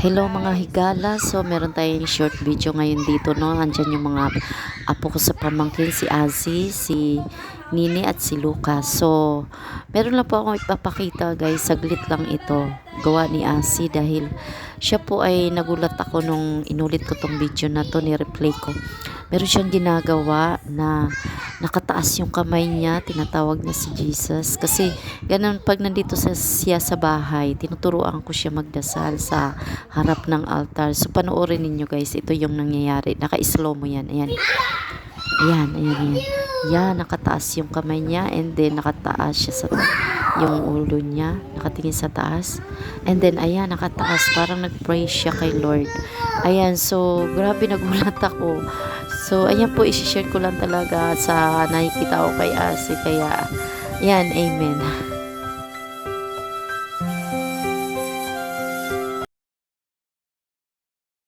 Hello mga higala. So meron tayong short video ngayon dito no. Andiyan yung mga apo ko sa pamangkin si Azzy, si Nini at si Lucas. So meron lang po akong ipapakita guys. Saglit lang ito. Gawa ni Azzy dahil siya po ay nagulat ako nung inulit ko tong video na to ni-replay ko. Meron siyang ginagawa na nakataas yung kamay niya, tinatawag niya si Jesus. Kasi ganun pag nandito sa, siya sa bahay, tinuturuan ko siya magdasal sa harap ng altar. So panoorin ninyo guys, ito yung nangyayari. Naka-slow mo yan. Ayan. Ayan, ayan, ayan. Yan, nakataas yung kamay niya and then nakataas siya sa yung ulo niya, nakatingin sa taas. And then, ayan, nakataas. Parang nag-pray siya kay Lord. Ayan, so, grabe nagulat ako. So, ayan po, isi-share ko lang talaga sa nakikita ko kay Ase. Kaya, ayan, amen.